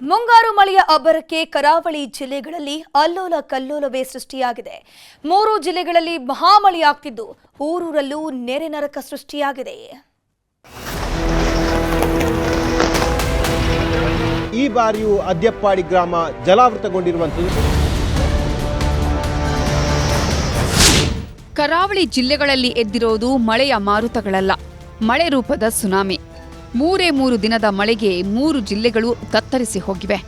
ಮುಂಗಾರು ಮಳೆಯ ಅಬ್ಬರಕ್ಕೆ ಕರಾವಳಿ ಜಿಲ್ಲೆಗಳಲ್ಲಿ ಅಲ್ಲೋಲ ಕಲ್ಲೋಲವೇ ಸೃಷ್ಟಿಯಾಗಿದೆ. ಮೂರು ಜಿಲ್ಲೆಗಳಲ್ಲಿ ಮಹಾಮಳೆಯಾಗ್ತಿದ್ದು ಊರೂರಲ್ಲೂ ನೆರೆ ನರಕ ಸೃಷ್ಟಿಯಾಗಿದೆ. ಈ ಬಾರಿಯೂ ಅದ್ಯಪ್ಪಾಡಿ ಗ್ರಾಮ ಜಲಾವೃತಗೊಂಡಿರುವಂಥದ್ದು ಕರಾವಳಿ ಜಿಲ್ಲೆಗಳಲ್ಲಿ ಎದ್ದಿರೋದು ಮಳೆಯ ಮಾರುತಗಳಲ್ಲ. ಮಳೆ ರೂಪದ ಸುನಾಮಿ. ಮೂರೇ ಮೂರು ದಿನದ ಮಳೆಗೆ ಮೂರು ಜಿಲ್ಲೆಗಳು ತತ್ತರಿಸಿ ಹೋಗಿವೆ.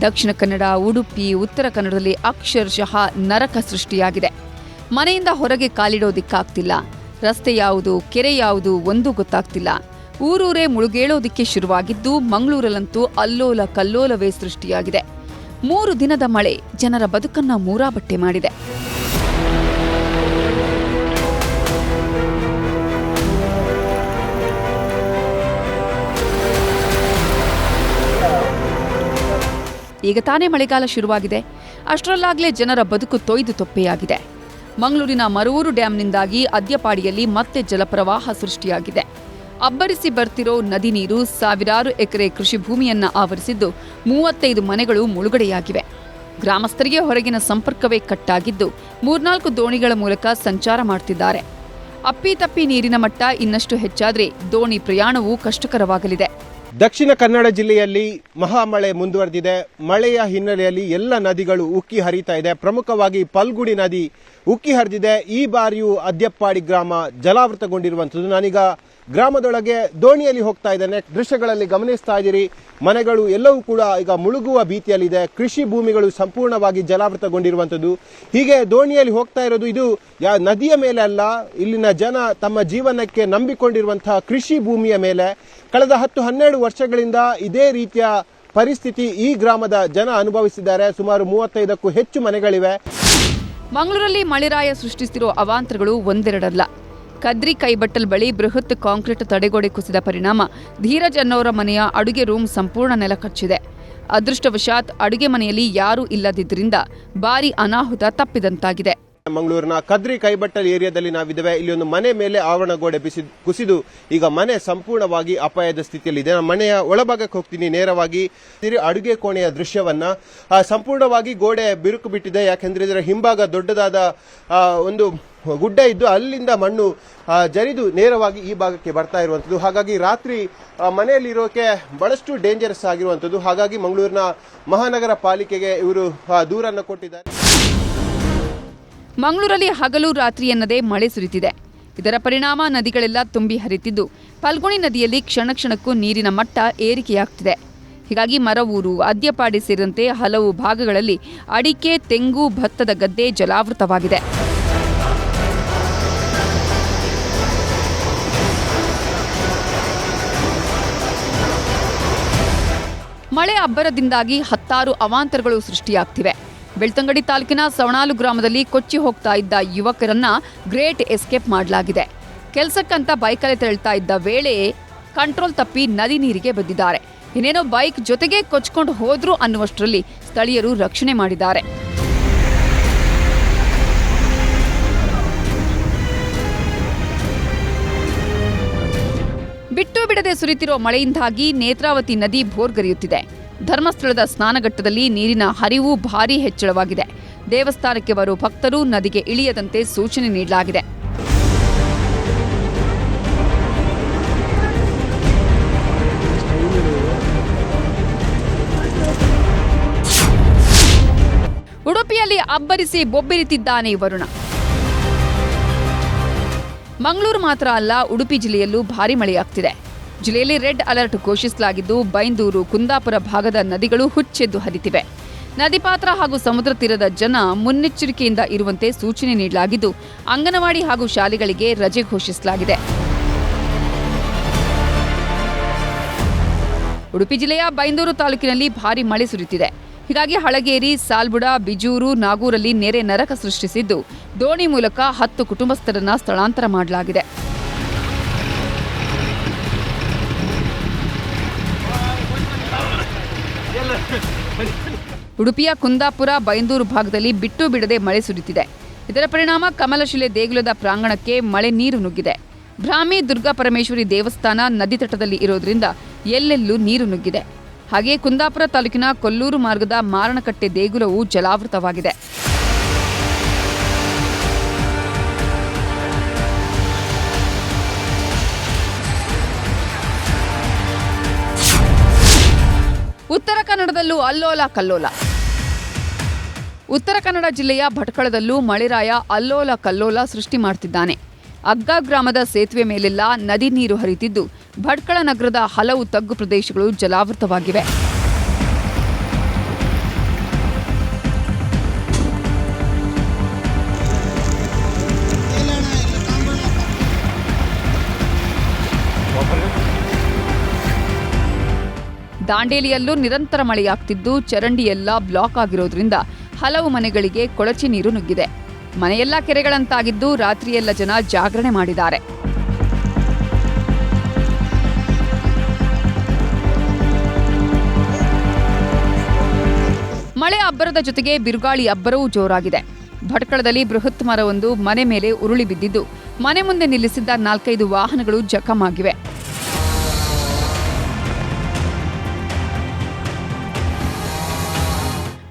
ದಕ್ಷಿಣ ಕನ್ನಡ, ಉಡುಪಿ, ಉತ್ತರ ಕನ್ನಡದಲ್ಲಿ ಅಕ್ಷರಶಃ ನರಕ ಸೃಷ್ಟಿಯಾಗಿದೆ. ಮನೆಯಿಂದ ಹೊರಗೆ ಕಾಲಿಡೋದಿಕ್ಕಾಗ್ತಿಲ್ಲ ರಸ್ತೆ ಯಾವುದು, ಕೆರೆ ಯಾವುದು ಒಂದೂ ಗೊತ್ತಾಗ್ತಿಲ್ಲ. ಊರೂರೇ ಮುಳುಗೇಳೋದಿಕ್ಕೆ ಶುರುವಾಗಿದ್ದು ಮಂಗಳೂರಲ್ಲಂತೂ ಅಲ್ಲೋಲ ಕಲ್ಲೋಲವೇ ಸೃಷ್ಟಿಯಾಗಿದೆ. ಮೂರು ದಿನದ ಮಳೆ ಜನರ ಬದುಕನ್ನ ಮೂರಾಬಟ್ಟೆ ಮಾಡಿದೆ. ಈಗ ತಾನೇ ಮಳೆಗಾಲ ಶುರುವಾಗಿದೆ. ಅಷ್ಟರಲ್ಲಾಗಲೇ ಜನರ ಬದುಕು ತೊಯ್ದು ತೊಪ್ಪೆಯಾಗಿದೆ. ಮಂಗಳೂರಿನ ಮರವೂರು ಡ್ಯಾಂನಿಂದಾಗಿ ಅದ್ಯಪಾಡಿಯಲ್ಲಿ ಮತ್ತೆ ಜಲಪ್ರವಾಹ ಸೃಷ್ಟಿಯಾಗಿದೆ. ಅಬ್ಬರಿಸಿ ಬರ್ತಿರೋ ನದಿ ನೀರು ಸಾವಿರಾರು ಎಕರೆ ಕೃಷಿ ಭೂಮಿಯನ್ನ ಆವರಿಸಿದ್ದು ಮೂವತ್ತೈದು ಮನೆಗಳು ಮುಳುಗಡೆಯಾಗಿವೆ. ಗ್ರಾಮಸ್ಥರಿಗೆ ಹೊರಗಿನ ಸಂಪರ್ಕವೇ ಕಟ್ಟಾಗಿದ್ದು ಮೂರ್ನಾಲ್ಕು ದೋಣಿಗಳ ಮೂಲಕ ಸಂಚಾರ ಮಾಡ್ತಿದ್ದಾರೆ. ಅಪ್ಪಿತಪ್ಪಿ ನೀರಿನ ಮಟ್ಟ ಇನ್ನಷ್ಟು ಹೆಚ್ಚಾದರೆ ದೋಣಿ ಪ್ರಯಾಣವೂ ಕಷ್ಟಕರವಾಗಲಿದೆ. ದಕ್ಷಿಣ ಕನ್ನಡ ಜಿಲ್ಲೆಯಲ್ಲಿ ಮಹಾಮಳೆ ಮುಂದುವರೆದಿದೆ. ಮಳೆಯ ಹಿನ್ನೆಲೆಯಲ್ಲಿ ಎಲ್ಲ ನದಿಗಳು ಉಕ್ಕಿ ಹರಿತಾ ಇದೆ. ಪ್ರಮುಖವಾಗಿ ಪಲ್ಗುಡಿ ನದಿ ಉಕ್ಕಿ ಹರಿದಿದೆ. ಈ ಬಾರಿಯೂ ಅದ್ಯಪ್ಪಾಡಿ ಗ್ರಾಮ ಜಲಾವೃತಗೊಂಡಿರುವಂಥದ್ದು. ನಾನೀಗ ಗ್ರಾಮದೊಳಗೆ ದೋಣಿಯಲ್ಲಿ ಹೋಗ್ತಾ ಇದ್ದಾನೆ. ದೃಶ್ಯಗಳಲ್ಲಿ ಗಮನಿಸ್ತಾ ಇದ್ದೀರಿ. ಮನೆಗಳು ಎಲ್ಲವೂ ಕೂಡ ಈಗ ಮುಳುಗುವ ಭೀತಿಯಲ್ಲಿದೆ. ಕೃಷಿ ಭೂಮಿಗಳು ಸಂಪೂರ್ಣವಾಗಿ ಜಲಾವೃತಗೊಂಡಿರುವಂಥದ್ದು. ಹೀಗೆ ದೋಣಿಯಲ್ಲಿ ಹೋಗ್ತಾ ಇರೋದು ಇದು ಯಾ ನದಿಯ ಮೇಲೆ ಅಲ್ಲ, ಇಲ್ಲಿನ ಜನ ತಮ್ಮ ಜೀವನಕ್ಕೆ ನಂಬಿಕೊಂಡಿರುವಂತಹ ಕೃಷಿ ಭೂಮಿಯ ಮೇಲೆ. ಕಳೆದ ಹತ್ತು ಹನ್ನೆರಡು ವರ್ಷಗಳಿಂದ ಇದೇ ರೀತಿಯ ಪರಿಸ್ಥಿತಿ ಈ ಗ್ರಾಮದ ಜನ ಅನುಭವಿಸಿದ್ದಾರೆ. ಸುಮಾರು ಮೂವತ್ತೈದಕ್ಕೂ ಹೆಚ್ಚು ಮನೆಗಳಿವೆ. ಮಂಗಳೂರಲ್ಲಿ ಮಳೆರಾಯ ಸೃಷ್ಟಿಸಿರುವ ಅವಾಂತರಗಳು ಒಂದೆರಡಲ್ಲ. ಕದ್ರಿ ಕೈಬಟ್ಟಲ್ ಬಳಿ ಬೃಹತ್ ಕಾಂಕ್ರೀಟ್ ತಡೆಗೋಡೆ ಕುಸಿದ ಪರಿಣಾಮ. ಧೀರಜ್ ಅನ್ನೋರ ಮನೆಯ ಅಡುಗೆ ರೂಮ್ ಸಂಪೂರ್ಣ ನೆಲಕಚ್ಚಿದೆ ಅದೃಷ್ಟವಶಾತ್ ಅಡುಗೆ ಮನೆಯಲ್ಲಿ ಯಾರೂ ಇಲ್ಲದಿದ್ದರಿಂದ ಭಾರಿ ಅನಾಹುತ ತಪ್ಪಿದಂತಾಗಿದೆ. ಮಂಗಳೂರಿನ ಕದ್ರಿ ಕೈಬಟ್ಟಲ್ ಏರಿಯಾದಲ್ಲಿ ನಾವಿದ್ದೇವೆ. ಇಲ್ಲಿ ಒಂದು ಮನೆ ಮೇಲೆ ಆವರಣಗೋಡೆ ಬಿಸಿ, ಕುಸಿದು, ಈಗ ಮನೆ ಸಂಪೂರ್ಣವಾಗಿ ಅಪಾಯದ ಸ್ಥಿತಿಯಲ್ಲಿದೆ. ನಾನು ಮನೆಯ ಒಳಭಾಗಕ್ಕೆ ಹೋಗ್ತೀನಿ. ನೇರವಾಗಿ ಅಡುಗೆ ಕೋಣೆಯ ದೃಶ್ಯವನ್ನ ಸಂಪೂರ್ಣವಾಗಿ ಗೋಡೆ ಬಿರುಕು ಬಿಟ್ಟಿದೆ. ಯಾಕೆಂದ್ರೆ ಇದರ ಹಿಂಭಾಗ ದೊಡ್ಡದಾದ ಒಂದು ಗುಡ್ಡ ಇದ್ದು ಅಲ್ಲಿಂದ ಮಣ್ಣು ಜರಿದು ನೇರವಾಗಿ ಈ ಭಾಗಕ್ಕೆ ಬರ್ತಾ ಇರುವಂಥದ್ದು. ಹಾಗಾಗಿ ರಾತ್ರಿ ಮನೆಯಲ್ಲಿ ಇರೋಕೆ ಬಹಳಷ್ಟು ಡೇಂಜರಸ್ ಆಗಿರುವಂಥದ್ದು. ಹಾಗಾಗಿ ಮಂಗಳೂರಿನ ಮಹಾನಗರ ಪಾಲಿಕೆಗೆ ಇವರು ದೂರನ್ನು ಕೊಟ್ಟಿದ್ದಾರೆ. ಮಂಗಳೂರಲ್ಲಿ ಹಗಲು ರಾತ್ರಿ ಎನ್ನದೇ ಮಳೆ ಸುರಿತಿದೆ. ಇದರ ಪರಿಣಾಮ ನದಿಗಳೆಲ್ಲ ತುಂಬಿ ಹರಿತಿದ್ದು. ಫಲ್ಗುಣಿ ನದಿಯಲ್ಲಿ ಕ್ಷಣ ಕ್ಷಣಕ್ಕೂ ನೀರಿನ ಮಟ್ಟ ಏರಿಕೆಯಾಗ್ತಿದೆ. ಹೀಗಾಗಿ ಮರವೂರು, ಅದ್ಯಪಾಡಿ ಸೇರಿದಂತೆ ಹಲವು ಭಾಗಗಳಲ್ಲಿ ಅಡಿಕೆ, ತೆಂಗು, ಭತ್ತದ ಗದ್ದೆ ಜಲಾವೃತವಾಗಿದೆ. ಮಳೆ ಅಬ್ಬರದಿಂದಾಗಿ ಹತ್ತಾರು ಅವಾಂತರಗಳು ಸೃಷ್ಟಿಯಾಗ್ತಿವೆ. ಬೆಳ್ತಂಗಡಿ ತಾಲೂಕಿನ ಸವಣಾಲು ಗ್ರಾಮದಲ್ಲಿ ಕೊಚ್ಚಿ ಹೋಗ್ತಾ ಇದ್ದ ಯುವಕರನ್ನ ಗ್ರೇಟ್ ಎಸ್ಕೇಪ್ ಮಾಡಲಾಗಿದೆ. ಕೆಲಸಕ್ಕಂತ ಬೈಕಲ್ಲಿ ತೆರಳ್ತಾ ಇದ್ದ ವೇಳೆ ಕಂಟ್ರೋಲ್ ತಪ್ಪಿ ನದಿ ನೀರಿಗೆ ಬಂದಿದ್ದಾರೆ ಇನ್ನೇನೋ ಬೈಕ್ ಜೊತೆಗೆ ಕೊಚ್ಕೊಂಡು ಹೋದ್ರು ಅನ್ನುವಷ್ಟರಲ್ಲಿ ಸ್ಥಳೀಯರು ರಕ್ಷಣೆ ಮಾಡಿದ್ದಾರೆ. ಬಿಟ್ಟು ಬಿಡದೆ ಸುರಿತಿರೋ ಮಳೆಯಿಂದಾಗಿ ನೇತ್ರಾವತಿ ನದಿ ಭೋರ್ಗರೆಯುತ್ತಿದೆ. ಧರ್ಮಸ್ಥಳದ ಸ್ನಾನಘಟ್ಟದಲ್ಲಿ ನೀರಿನ ಹರಿವು ಭಾರಿ ಹೆಚ್ಚಳವಾಗಿದೆ. ದೇವಸ್ಥಾನಕ್ಕೆ ಬರುವ ಭಕ್ತರು ನದಿಗೆ ಇಳಿಯದಂತೆ ಸೂಚನೆ ನೀಡಲಾಗಿದೆ. ಉಡುಪಿಯಲ್ಲಿ ಅಬ್ಬರಿಸಿ ಬೊಬ್ಬಿರಿತಿದ್ದಾನೆ ವರುಣ. ಮಂಗಳೂರು ಮಾತ್ರ ಅಲ್ಲ, ಉಡುಪಿ ಜಿಲ್ಲೆಯಲ್ಲೂ ಭಾರಿ ಮಳೆಯಾಗ್ತಿದೆ. ಜಿಲ್ಲೆಯಲ್ಲಿ ರೆಡ್ ಅಲರ್ಟ್ ಘೋಷಿಸಲಾಗಿದ್ದು, ಬೈಂದೂರು, ಕುಂದಾಪುರ ಭಾಗದ ನದಿಗಳು ಹುಚ್ಚೆದ್ದು ಹರಿತಿವೆ. ನದಿಪಾತ್ರ ಹಾಗೂ ಸಮುದ್ರ ತೀರದ ಜನ ಮುನ್ನೆಚ್ಚರಿಕೆಯಿಂದ ಇರುವಂತೆ ಸೂಚನೆ ನೀಡಲಾಗಿದ್ದು, ಅಂಗನವಾಡಿ ಹಾಗೂ ಶಾಲೆಗಳಿಗೆ ರಜೆ ಘೋಷಿಸಲಾಗಿದೆ. ಉಡುಪಿ ಜಿಲ್ಲೆಯ ಬೈಂದೂರು ತಾಲೂಕಿನಲ್ಲಿ ಭಾರಿ ಮಳೆ ಸುರಿಯುತ್ತಿದೆ ಹೀಗಾಗಿ ಹಳಗೇರಿ, ಸಾಲ್ಬುಡ, ಬಿಜೂರು, ನಾಗೂರಲ್ಲಿ ನೆರೆ ನರಕ ಸೃಷ್ಟಿಸಿದ್ದು, ದೋಣಿ ಮೂಲಕ ಹತ್ತು ಕುಟುಂಬಸ್ಥರನ್ನ ಸ್ಥಳಾಂತರ ಮಾಡಲಾಗಿದೆ. ಉಡುಪಿಯ ಕುಂದಾಪುರ ಬೈಂದೂರು ಭಾಗದಲ್ಲಿ ಬಿಟ್ಟು ಬಿಡದೆ ಮಳೆ ಸುರಿತಿದೆ. ಇದರ ಪರಿಣಾಮ ಕಮಲಶಿಲೆ ದೇಗುಲದ ಪ್ರಾಂಗಣಕ್ಕೆ ಮಳೆ ನೀರು ನುಗ್ಗಿದೆ. ಭ್ರಾಮಿ ದುರ್ಗಾ ಪರಮೇಶ್ವರಿ ದೇವಸ್ಥಾನ ನದಿ ತಟದಲ್ಲಿ ಇರೋದ್ರಿಂದ ಎಲ್ಲೆಲ್ಲೂ ನೀರು ನುಗ್ಗಿದೆ. ಹಾಗೆಯೇ ಕುಂದಾಪುರ ತಾಲೂಕಿನ ಕೊಲ್ಲೂರು ಮಾರ್ಗದ ಮಾರಣಕಟ್ಟೆ ದೇಗುಲವು ಜಲಾವೃತವಾಗಿದೆ. ಉತ್ತರ ಕನ್ನಡದಲ್ಲೂ ಅಲ್ಲೋಲ ಕಲ್ಲೋಲ. ಉತ್ತರ ಕನ್ನಡ ಜಿಲ್ಲೆಯ ಭಟ್ಕಳದಲ್ಲೂ ಮಳೆರಾಯ ಅಲ್ಲೋಲ ಕಲ್ಲೋಲ ಸೃಷ್ಟಿ ಮಾಡ್ತಿದ್ದಾನೆ. ಅಗ್ಗ ಗ್ರಾಮದ ಸೇತುವೆ ಮೇಲೆಲ್ಲ ನದಿ ನೀರು ಹರಿತಿದ್ದು. ಭಟ್ಕಳ ನಗರದ ಹಲವು ತಗ್ಗು ಪ್ರದೇಶಗಳು ಜಲಾವೃತವಾಗಿವೆ. ದಾಂಡೇಲಿಯಲ್ಲೂ ನಿರಂತರ ಮಳೆಯಾಗ್ತಿದ್ದು, ಚರಂಡಿ ಎಲ್ಲ ಬ್ಲಾಕ್ ಆಗಿರೋದ್ರಿಂದ ಹಲವು ಮನೆಗಳಿಗೆ ಕೊಳಚೆ ನೀರು ನುಗ್ಗಿದೆ. ಮನೆಯೆಲ್ಲ ಕೆರೆಗಳಂತಾಗಿದ್ದು ರಾತ್ರಿಯೆಲ್ಲ ಜನ ಜಾಗರಣೆ ಮಾಡಿದ್ದಾರೆ. ಮಳೆ ಅಬ್ಬರದ ಜೊತೆಗೆ ಬಿರುಗಾಳಿ ಅಬ್ಬರವೂ ಜೋರಾಗಿದೆ. ಭಟ್ಕಳದಲ್ಲಿ ಬೃಹತ್ ಮರವೊಂದು ಮನೆ ಮೇಲೆ ಉರುಳಿ ಬಿದ್ದಿದ್ದು, ಮನೆ ಮುಂದೆ ನಿಲ್ಲಿಸಿದ್ದ ನಾಲ್ಕೈದು ವಾಹನಗಳು ಜಖಮಾಗಿವೆ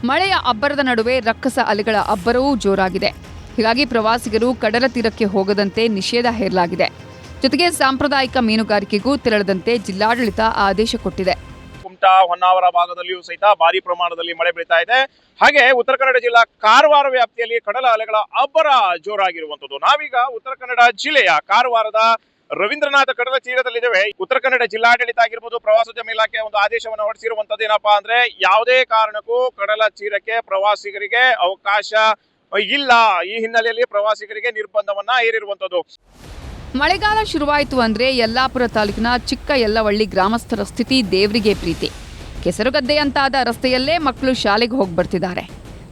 ಮಳೆಯ ಅಬ್ಬರದ ನಡುವೆ ರಕ್ಕಸ ಅಲೆಗಳ ಅಬ್ಬರವೂ ಜೋರಾಗಿದೆ. ಹೀಗಾಗಿ ಪ್ರವಾಸಿಗರು ಕಡಲ ತೀರಕ್ಕೆ ಹೋಗದಂತೆ ನಿಷೇಧ ಹೇರಲಾಗಿದೆ. ಜೊತೆಗೆ ಸಾಂಪ್ರದಾಯಿಕ ಮೀನುಗಾರಿಕೆಗೂ ತೆರಳದಂತೆ ಜಿಲ್ಲಾಡಳಿತ ಆದೇಶ ಕೊಟ್ಟಿದೆ. ಕುಮಟಾ, ಹೊನ್ನಾವರ ಭಾಗದಲ್ಲಿಯೂ ಸಹಿತ ಭಾರಿ ಪ್ರಮಾಣದಲ್ಲಿ ಮಳೆ ಬೀಳ್ತಾ ಇದೆ. ಹಾಗೆ ಉತ್ತರ ಕನ್ನಡ ಜಿಲ್ಲಾ ಕಾರವಾರ ವ್ಯಾಪ್ತಿಯಲ್ಲಿ ಕಡಲ ಅಲೆಗಳ ಅಬ್ಬರ ಜೋರಾಗಿರುವಂತದ್ದು ನಾವೀಗ ಉತ್ತರ ಕನ್ನಡ ಜಿಲ್ಲೆಯ ಕಾರವಾರದ ರವೀಂದ್ರನಾಥ ಕಡಲ ತೀರದಲ್ಲಿದ್ದೇವೆ. ಉತ್ತರ ಕನ್ನಡ ಜಿಲ್ಲಾಡಳಿತ ಆಗಿರ್ಬೋದು, ಪ್ರವಾಸೋದ್ಯಮ ಇಲಾಖೆ ಒಂದು ಆದೇಶವನ್ನು ಹೊರಡಿಸಿರುವಂತದ್ದು ಏನಪ್ಪಾ ಅಂದ್ರೆ, ಯಾವುದೇ ಕಾರಣಕ್ಕೂ ಕಡಲ ತೀರಕ್ಕೆ ಪ್ರವಾಸಿಗರಿಗೆ ಅವಕಾಶ ಇಲ್ಲ. ಈ ಹಿನ್ನೆಲೆಯಲ್ಲಿ ಪ್ರವಾಸಿಗರಿಗೆ ನಿರ್ಬಂಧವನ್ನ ಏರಿರುವಂತದ್ದು ಮಳೆಗಾಲ ಶುರುವಾಯಿತು ಅಂದ್ರೆ ಯಲ್ಲಾಪುರ ತಾಲೂಕಿನ ಚಿಕ್ಕ ಯಲ್ಲವಳ್ಳಿ ಗ್ರಾಮಸ್ಥರ ಸ್ಥಿತಿ ದೇವರಿಗೆ ಪ್ರೀತಿ. ಕೆಸರುಗದ್ದೆಯಂತಾದ ರಸ್ತೆಯಲ್ಲೇ ಮಕ್ಕಳು ಶಾಲೆಗೆ ಹೋಗಿ ಬರ್ತಿದ್ದಾರೆ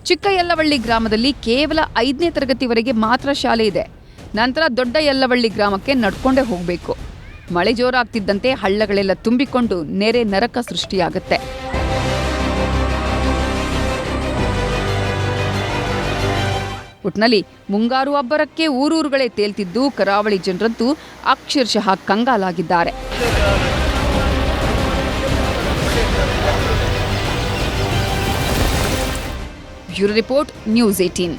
ಚಿಕ್ಕ ಯಲ್ಲವಳ್ಳಿ ಗ್ರಾಮದಲ್ಲಿ ಕೇವಲ ಐದನೇ ತರಗತಿವರೆಗೆ ಮಾತ್ರ ಶಾಲೆ ಇದೆ. ನಂತರ ದೊಡ್ಡ ಯಲ್ಲವಳ್ಳಿ ಗ್ರಾಮಕ್ಕೆ ನಡ್ಕೊಂಡೇ ಹೋಗಬೇಕು. ಮಳೆ ಜೋರಾಗ್ತಿದ್ದಂತೆ ಹಳ್ಳಗಳೆಲ್ಲ ತುಂಬಿಕೊಂಡು ನೆರೆ ನರಕ ಸೃಷ್ಟಿಯಾಗುತ್ತೆ. ಒಟ್ನಲ್ಲಿ ಮುಂಗಾರು ಅಬ್ಬರಕ್ಕೆ ಊರೂರುಗಳೇ ತೇಲ್ತಿದ್ದು ಕರಾವಳಿ ಜನರಂತೂ ಅಕ್ಷರಶಃ ಕಂಗಾಲಾಗಿದ್ದಾರೆ. Bureau report news eighteen.